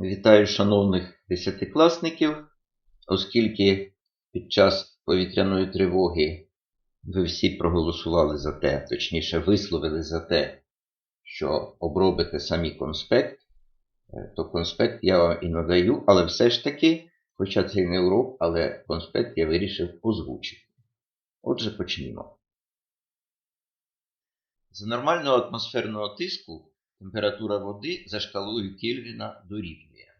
Вітаю шановних десятикласників, оскільки під час повітряної тривоги ви всі проголосували за те, точніше висловили за те, що обробите самі конспект, е, то конспект я вам і надаю, але все ж таки, хоча це і не урок, але конспект я вирішив озвучити. Отже, почнімо. За нормального атмосферного тиску температура води за шкалою Кельвіна дорівнює.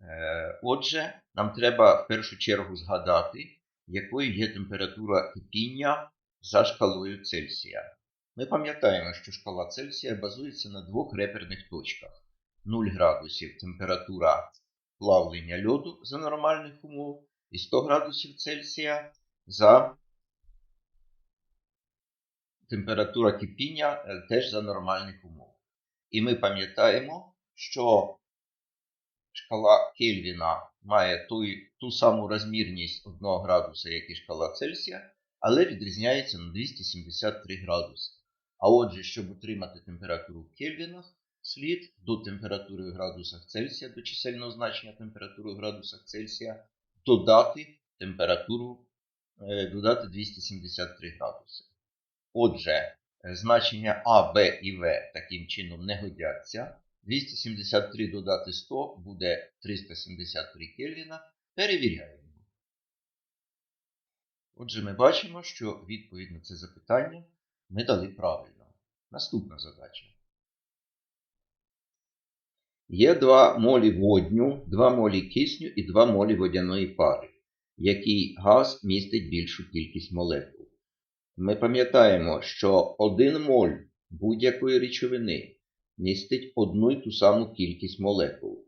Е, Отже, нам треба в першу чергу згадати, якою є температура кипіння за шкалою Цельсія. Ми пам'ятаємо, що шкала Цельсія базується на двох реперних точках: 0 градусів температура плавлення льоду за нормальних умов і 100 градусів Цельсія за температура кипіння е, теж за нормальних умов. І ми пам'ятаємо, що шкала Кельвіна має той, ту саму розмірність 1 градуса, як і шкала Цельсія, але відрізняється на 273 градуси. А отже, щоб отримати температуру в Кельвінах, слід до температури в градусах Цельсія, до чисельного значення температури в градусах Цельсія, додати температуру, е, додати 273 градуси. Отже, значення А, Б і В таким чином не годяться. 273 додати 100 буде 373 Кельвіна. Перевіряємо. Отже, ми бачимо, що відповідь на це запитання ми дали правильно. Наступна задача. Є 2 молі водню, 2 молі кисню і 2 молі водяної пари, який газ містить більшу кількість молекул. Ми пам'ятаємо, що 1 моль будь-якої речовини містить одну й ту саму кількість молекул.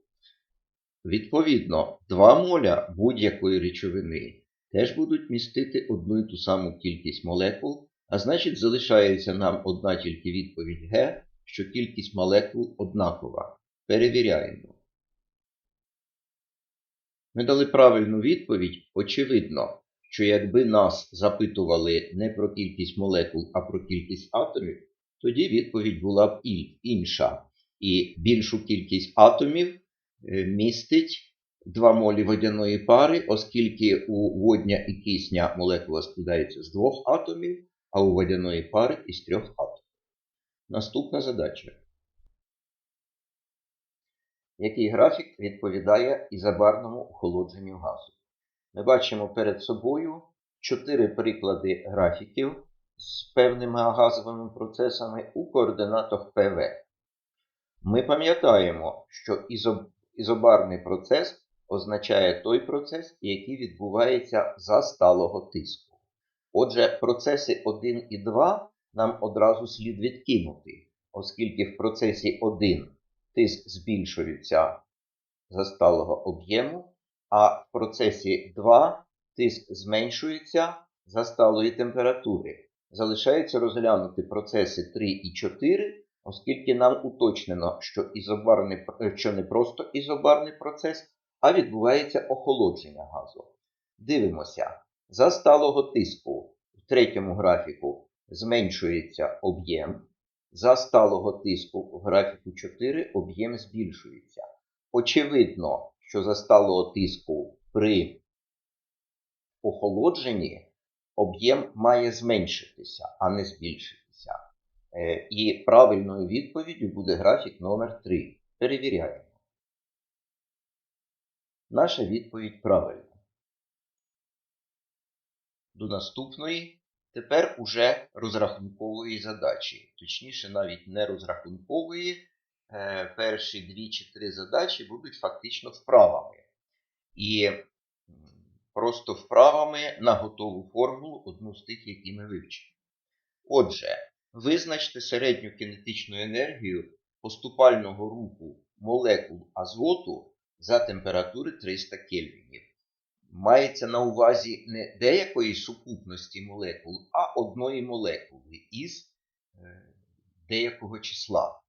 Відповідно, 2 моля будь-якої речовини теж будуть містити одну й ту саму кількість молекул, а значить залишається нам одна тільки відповідь Г, що кількість молекул однакова. Перевіряємо. Ми дали правильну відповідь. Очевидно, що якби нас запитували не про кількість молекул, а про кількість атомів, тоді відповідь була б інша. І більшу кількість атомів е, містить 2 молі водяної пари, оскільки у водня і кисня молекула складається з двох атомів, а у водяної пари із трьох атомів. Наступна задача. Який графік відповідає ізобарному охолодженню газу? Ми бачимо перед собою чотири приклади графіків з певними газовими процесами у координатах ПВ. Ми пам'ятаємо, що ізо- ізобарний процес означає той процес, який відбувається за сталого тиску. Отже, процеси 1 і 2 нам одразу слід відкинути, оскільки в процесі 1 тиск збільшується за сталого об'єму, а в процесі 2 тиск зменшується за сталої температури. Залишається розглянути процеси 3 і 4, оскільки нам уточнено, що, ізобарний, що не просто ізобарний процес, а відбувається охолодження газу. Дивимося. За сталого тиску в третьому графіку зменшується об'єм. За сталого тиску в графіку 4 об'єм збільшується. Очевидно, що за сталого тиску при охолодженні об'єм має зменшитися, а не збільшитися. Е, І правильною відповіддю буде графік номер 3. Перевіряємо. Наша відповідь правильна. До наступної, тепер уже розрахункової задачі. Точніше, навіть не розрахункової. Е, Перші дві чи три задачі будуть фактично вправами. І просто вправами на готову формулу, одну з тих, які ми вивчимо. Отже, визначте середню кінетичну енергію поступального руху молекул азоту за температури 300 кельвінів. Мається на увазі не деякої сукупності молекул, а одної молекули із е, деякого числа.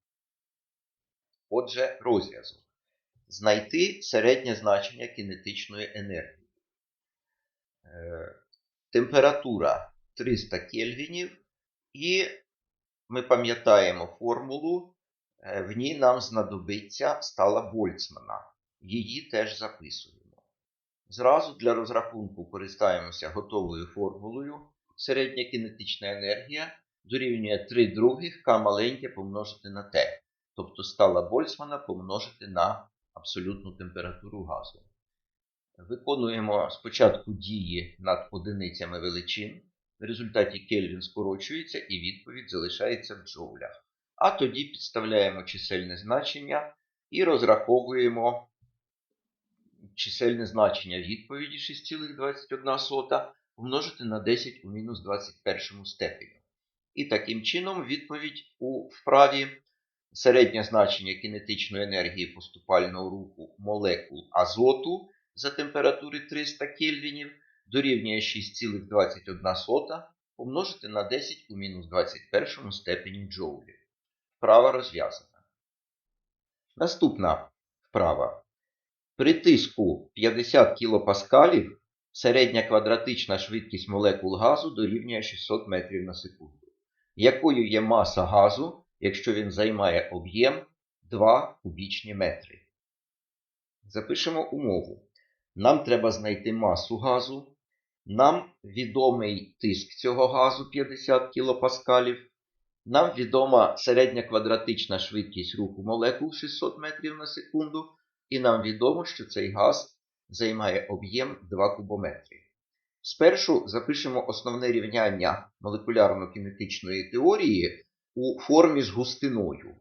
Отже, розв'язок. Знайти середнє значення кінетичної енергії. Е, температура 300 кельвінів, і ми пам'ятаємо формулу Е, В ній нам знадобиться стала Больцмана. Її теж записуємо. Зразу для розрахунку користаємося готовою формулою. Середня кінетична енергія дорівнює 3 других К маленьке помножити на Т. Тобто стала Больцмана помножити на абсолютну температуру газу. Виконуємо спочатку дії над одиницями величин. В результаті Кельвін скорочується і відповідь залишається в джоулях. А тоді підставляємо чисельне значення і розраховуємо чисельне значення відповіді 6,21 помножити на 10 у мінус 21 степені. І таким чином відповідь у вправі середнє значення кінетичної енергії поступального руху молекул азоту за температури 300 кельвінів дорівнює 6,21 помножити на 10 у мінус 21 степені джоулів. Вправа розв'язана. Наступна вправа. При тиску 50 кПа середня квадратична швидкість молекул газу дорівнює 600 метрів на секунду. Якою є маса газу, якщо він займає об'єм 2 кубічні метри? Запишемо умову. Нам треба знайти масу газу. Нам відомий тиск цього газу 50 кПа. Нам відома середня квадратична швидкість руху молекул 600 метрів на секунду. І нам відомо, що цей газ займає об'єм 2 кубометри. Спершу запишемо основне рівняння молекулярно-кінетичної теорії у формі з густиною.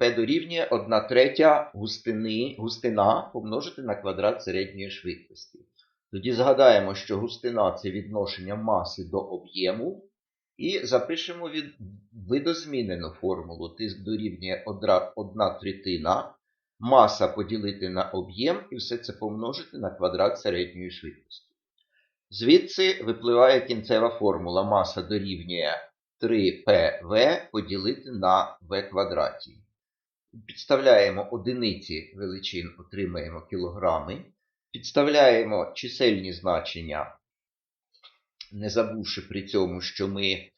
P дорівнює 1 третя густини, густина помножити на квадрат середньої швидкості. Тоді згадаємо, що густина це відношення маси до об'єму. І запишемо від видозмінену формулу. Тиск дорівнює 1 третина. Маса поділити на об'єм і все це помножити на квадрат середньої швидкості. Звідси випливає кінцева формула. Маса дорівнює 3pv поділити на v квадраті. Підставляємо одиниці величин, отримаємо кілограми. Підставляємо чисельні значення, не забувши при цьому, що ми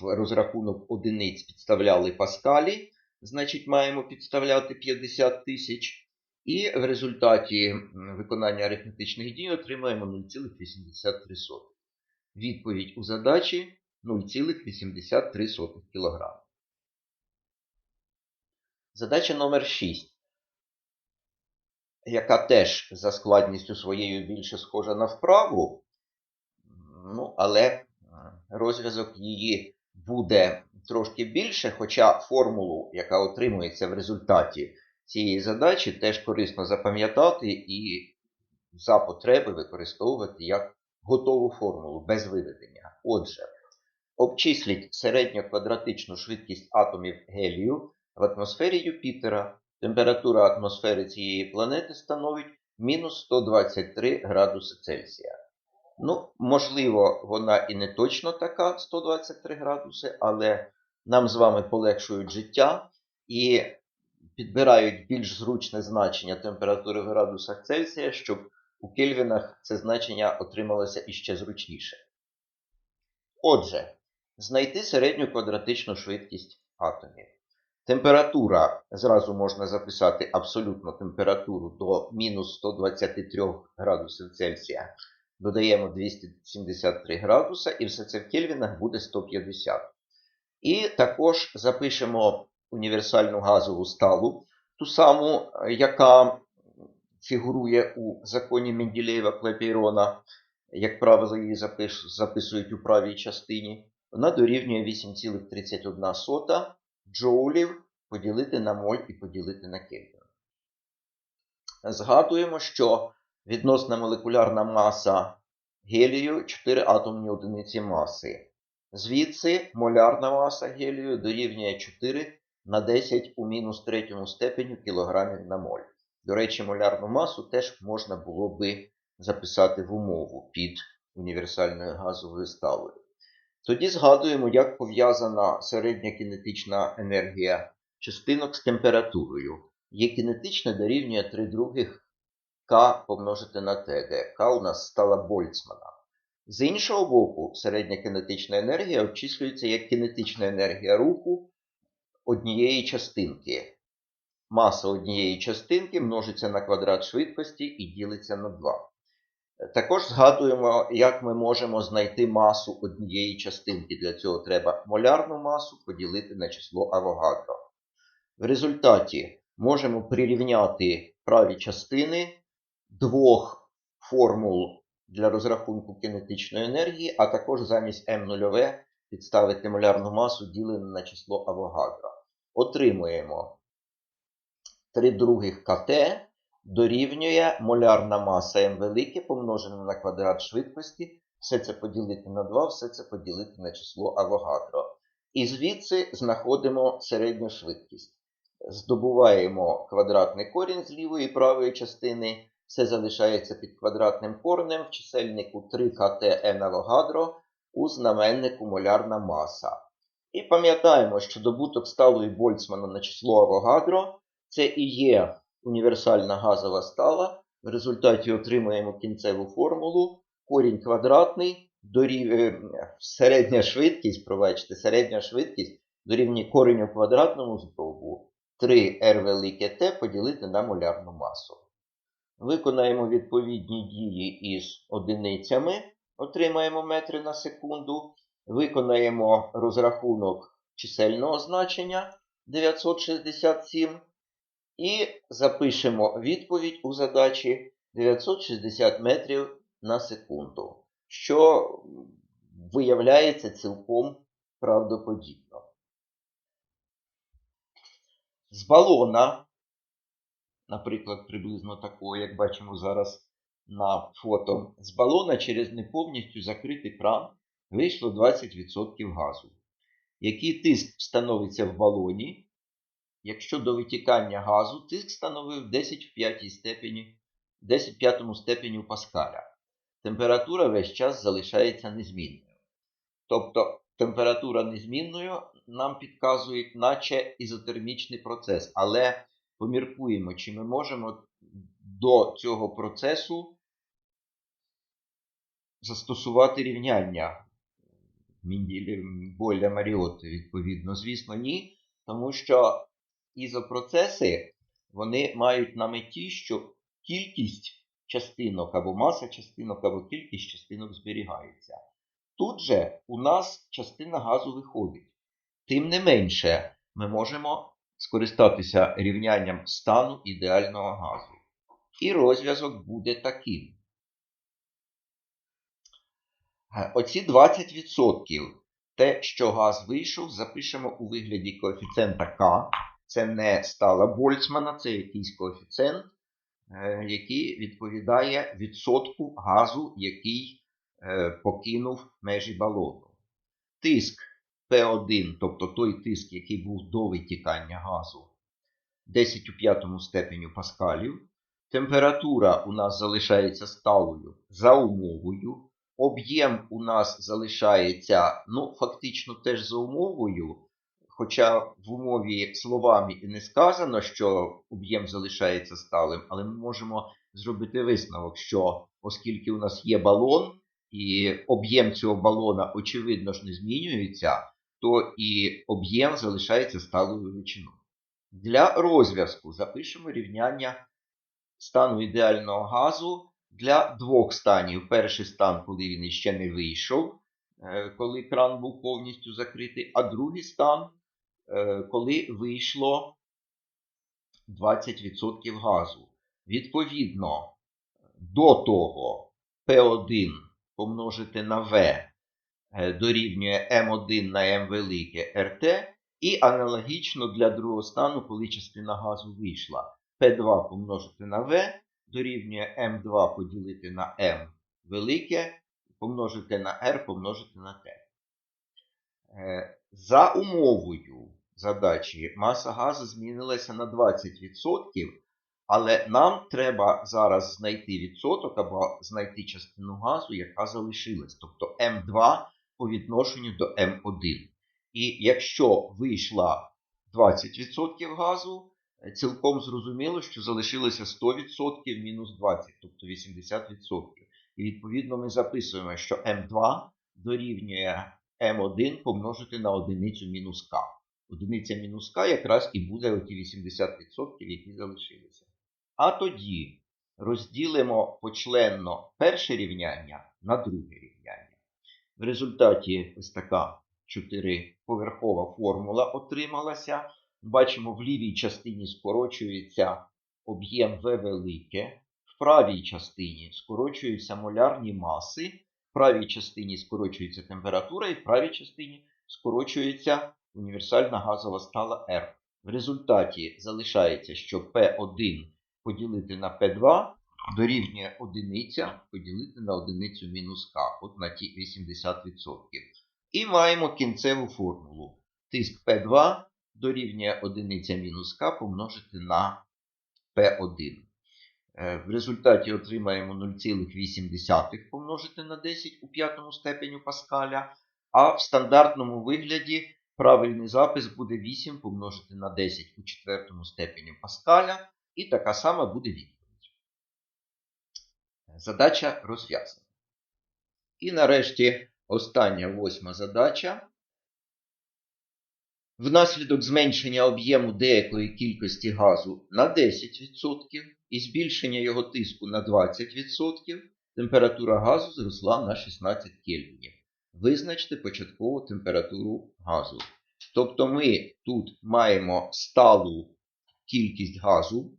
в розрахунок одиниць підставляли паскалі значить маємо підставляти 50 тисяч. І в результаті виконання арифметичних дій отримаємо 0,83. Відповідь у задачі 0,83 кг. Задача номер 6, яка теж за складністю своєю більше схожа на вправу, ну, але розв'язок її буде трошки більше, хоча формулу, яка отримується в результаті цієї задачі, теж корисно запам'ятати і за потреби використовувати як готову формулу без виведення. Отже, обчисліть середньоквадратичну швидкість атомів гелію в атмосфері Юпітера. Температура атмосфери цієї планети становить мінус 123 градуси Цельсія. Ну, можливо, вона і не точно така 123 градуси, але нам з вами полегшують життя і підбирають більш зручне значення температури в градусах Цельсія, щоб у кельвінах це значення отрималося іще зручніше. Отже, знайти середню квадратичну швидкість атомів. Температура, зразу можна записати абсолютну температуру до мінус 123 градусів Цельсія. Додаємо 273 градуса, і все це в кельвінах буде 150. І також запишемо універсальну газову сталу, ту саму, яка фігурує у законі Менделєєва Клепейрона, як правило, її записують у правій частині. Вона дорівнює 8,31 джоулів поділити на моль і поділити на кельвін. Згадуємо, що відносна молекулярна маса гелію 4 атомні одиниці маси. Звідси молярна маса гелію дорівнює 4 на 10 у мінус третьому степеню кілограмів на моль. До речі, молярну масу теж можна було би записати в умову під універсальною газовою сталою. Тоді згадуємо, як пов'язана середня кінетична енергія частинок з температурою. Є кінетична дорівнює 3 других К помножити на Т, де К у нас стала Больцмана. З іншого боку, середня кінетична енергія обчислюється як кінетична енергія руху однієї частинки. Маса однієї частинки множиться на квадрат швидкості і ділиться на 2. Також згадуємо, як ми можемо знайти масу однієї частинки. Для цього треба молярну масу поділити на число Авогадро. В результаті можемо прирівняти праві частини двох формул для розрахунку кинетичної енергії, а також замість М0 підставити молярну масу ділену на число Авогадро. Отримуємо 3 других КТ дорівнює молярна маса М велике помножене на квадрат швидкості. Все це поділити на 2, все це поділити на число Авогадро. І звідси знаходимо середню швидкість. Здобуваємо квадратний корінь з лівої і правої частини. Все залишається під квадратним коренем в чисельнику 3 КТ Н Авогадро у знаменнику молярна маса. І пам'ятаємо, що добуток сталої Больцмана на число Авогадро це і є універсальна газова стала. В результаті отримаємо кінцеву формулу. Корінь квадратний дорівнює середня швидкість, пробачте, середня швидкість дорівнює кореню квадратному з дробу 3R велике Т поділити на молярну масу. Виконаємо відповідні дії із одиницями, отримаємо метри на секунду. Виконаємо розрахунок чисельного значення 967 і запишемо відповідь у задачі 960 метрів на секунду, що виявляється цілком правдоподібно. З балона, наприклад, приблизно такого, як бачимо зараз на фото, з балона через не повністю закритий кран вийшло 20% газу. Який тиск встановиться в балоні, якщо до витікання газу тиск становив 10 в 5 степені, 10 в 5 степені Паскаля. Температура весь час залишається незмінною. Тобто температура незмінною нам підказує, наче ізотермічний процес, але поміркуємо, чи ми можемо до цього процесу застосувати рівняння Боля Маріоти, відповідно, звісно, ні, тому що ізопроцеси вони мають на меті, що кількість частинок або маса частинок, або кількість частинок зберігається. Тут же у нас частина газу виходить. Тим не менше, ми можемо скористатися рівнянням стану ідеального газу. І розв'язок буде таким. Оці 20%, те, що газ вийшов, запишемо у вигляді коефіцієнта К. Це не стала Больцмана, це якийсь коефіцієнт, е, який відповідає відсотку газу, який е, покинув межі балону. Тиск P1, тобто той тиск, який був до витікання газу, 10 у п'ятому степені паскалів. Температура у нас залишається сталою за умовою. Об'єм у нас залишається, ну, фактично теж за умовою. Хоча в умові словами і не сказано, що об'єм залишається сталим, але ми можемо зробити висновок, що оскільки у нас є балон, і об'єм цього балона, очевидно ж, не змінюється, то і об'єм залишається сталою величиною. Для розв'язку запишемо рівняння стану ідеального газу для двох станів. Перший стан, коли він іще не вийшов, е, коли кран був повністю закритий, а другий стан, коли вийшло 20% газу. Відповідно, до того P1 помножити на V е, дорівнює M1 на M велике RT, і аналогічно для другого стану, коли частина газу вийшла. P2 помножити на V дорівнює М2 поділити на М велике, помножити на R помножити на T. Е, за умовою задачі маса газу змінилася на 20%, але нам треба зараз знайти відсоток або знайти частину газу, яка залишилась, тобто М2 по відношенню до М1. І якщо вийшла 20% газу, цілком зрозуміло, що залишилося 100% мінус 20, тобто 80%. І відповідно ми записуємо, що М2 дорівнює М1 помножити на одиницю мінус К. Одиниця мінус К якраз і буде оті 80%, які залишилися. А тоді розділимо почленно перше рівняння на друге рівняння. В результаті ось така чотириповерхова формула отрималася. Бачимо, в лівій частині скорочується об'єм В велике, в правій частині скорочуються молярні маси, в правій частині скорочується температура, і в правій частині скорочується універсальна газова стала R. В результаті залишається, що P1 поділити на P2 дорівнює одиниця поділити на одиницю мінус К, от на ті 80%. І маємо кінцеву формулу. Тиск P2 дорівнює одиниця мінус К помножити на P1. Е, В результаті отримаємо 0,8 помножити на 10 у п'ятому степеню Паскаля, а в стандартному вигляді правильний запис буде 8 помножити на 10 у четвертому степені Паскаля, і така сама буде відповідь. Задача розв'язана. І нарешті остання восьма задача. Внаслідок зменшення об'єму деякої кількості газу на 10% і збільшення його тиску на 20%, температура газу зросла на 16 кельвінів. Визначте початкову температуру газу. Тобто ми тут маємо сталу кількість газу,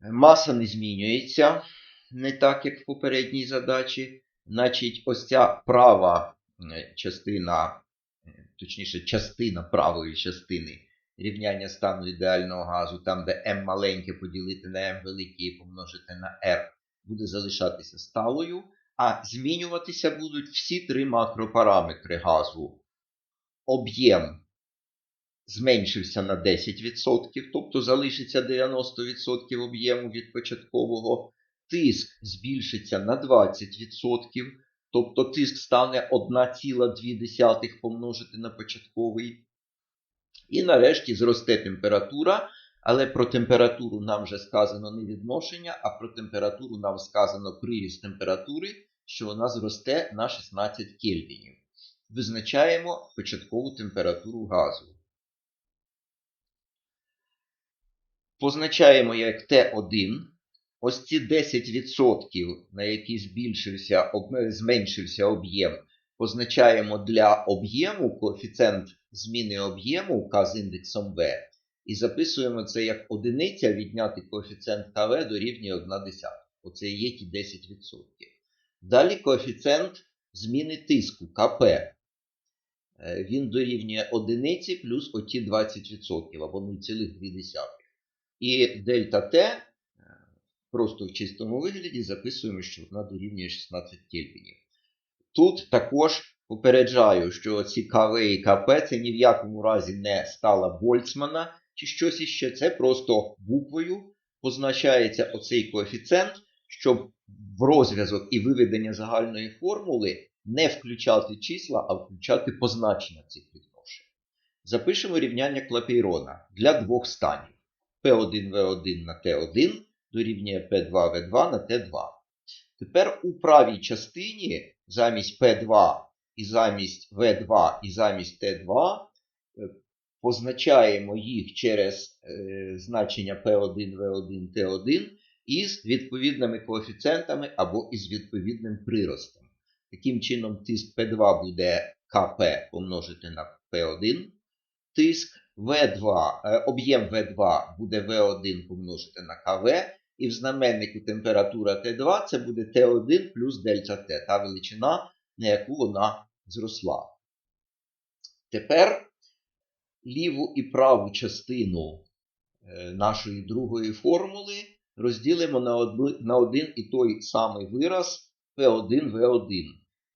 маса не змінюється, не так, як в попередній задачі. Значить, ось ця права е, частина е, точніше, частина правої частини рівняння стану ідеального газу, там, де m маленьке поділити на m велике і помножити на R, буде залишатися сталою, а змінюватися будуть всі три макропараметри газу. Об'єм зменшився на 10%, тобто залишиться 90% об'єму від початкового, тиск збільшиться на 20%. Тобто тиск стане 1,2 помножити на початковий. І нарешті зросте температура, але про температуру нам вже сказано не відношення, а про температуру нам сказано приріст температури, що вона зросте на 16 кельвінів. Визначаємо початкову температуру газу. Позначаємо як Т1. Ось ці 10%, на які збільшився, об- зменшився об'єм, позначаємо для об'єму коефіцієнт зміни об'єму К з індексом В, і записуємо це як одиниця відняти коефіцієнт КВ дорівнює 1 десята. Оце є ті 10%. Далі коефіцієнт зміни тиску КП. Е, Він дорівнює одиниці плюс оті 20% або 0,2. І дельта Т просто в чистому вигляді записуємо, що вона дорівнює 16 кельвінів. Тут також попереджаю, що ці КВ і КП це ні в якому разі не стала Больцмана чи щось іще, це просто буквою позначається оцей коефіцієнт, щоб в розв'язок і виведення загальної формули не включати числа, а включати позначення цих відношень. Запишемо рівняння Клапейрона для двох станів P1V1 на T1 дорівнює P2V2 на T2. Тепер у правій частині замість P2 і замість V2 і замість T2 е, позначаємо їх через е, значення P1, V1, T1 із відповідними коефіцієнтами або із відповідним приростом. Таким чином, тиск P2 буде КП помножити на P1, тиск V2, е, об'єм V2 буде V1 помножити на КВ, і в знаменнику температура Т2 це буде Т1 плюс дельта Т, та величина, на яку вона зросла. Тепер ліву і праву частину е, нашої другої формули розділимо на, одну, на один і той самий вираз P1 V1.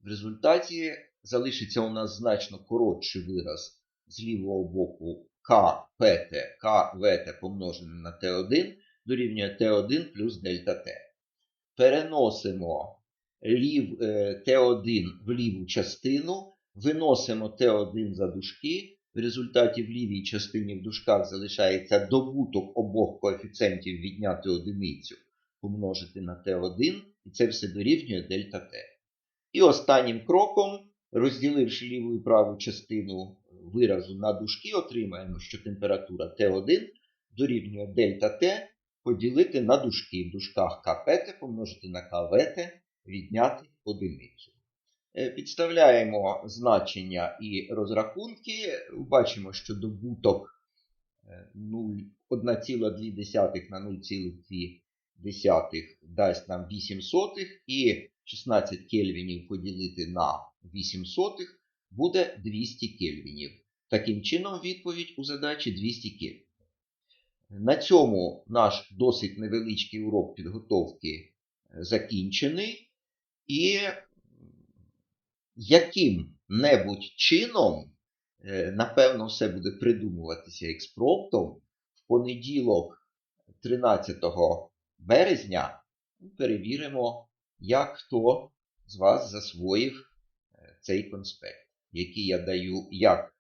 В результаті залишиться у нас значно коротший вираз з лівого боку КПТ, КВТ помножене на Т1 дорівнює Т1 плюс дельта Т. Переносимо лів, е, Т1 в ліву частину, виносимо Т1 за дужки. В результаті в лівій частині в дужках залишається добуток обох коефіцієнтів відняти одиницю, помножити на Т1, і це все дорівнює дельта Т. І останнім кроком, розділивши ліву і праву частину виразу на дужки отримаємо, що температура Т1 дорівнює дельта Т поділити на дужки. В дужках КПТ помножити на КВТ, відняти одиницю. Е, Підставляємо значення і розрахунки. Бачимо, що добуток е, 0 1,2 на 0,2 дасть нам 8 сотих, і 16 кельвінів поділити на 8 сотих буде 200 кельвінів. Таким чином, відповідь у задачі 200 кельвінів. На цьому наш досить невеличкий урок підготовки е, закінчений. І яким-небудь чином, е, напевно, все буде придумуватися експромтом, в понеділок, 13 березня, перевіримо, як хто з вас засвоїв е, цей конспект, який я даю як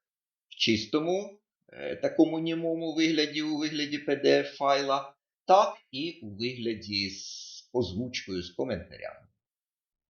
в чистому е, такому німому вигляді, у вигляді PDF-файла, так і у вигляді з озвучкою з коментарями.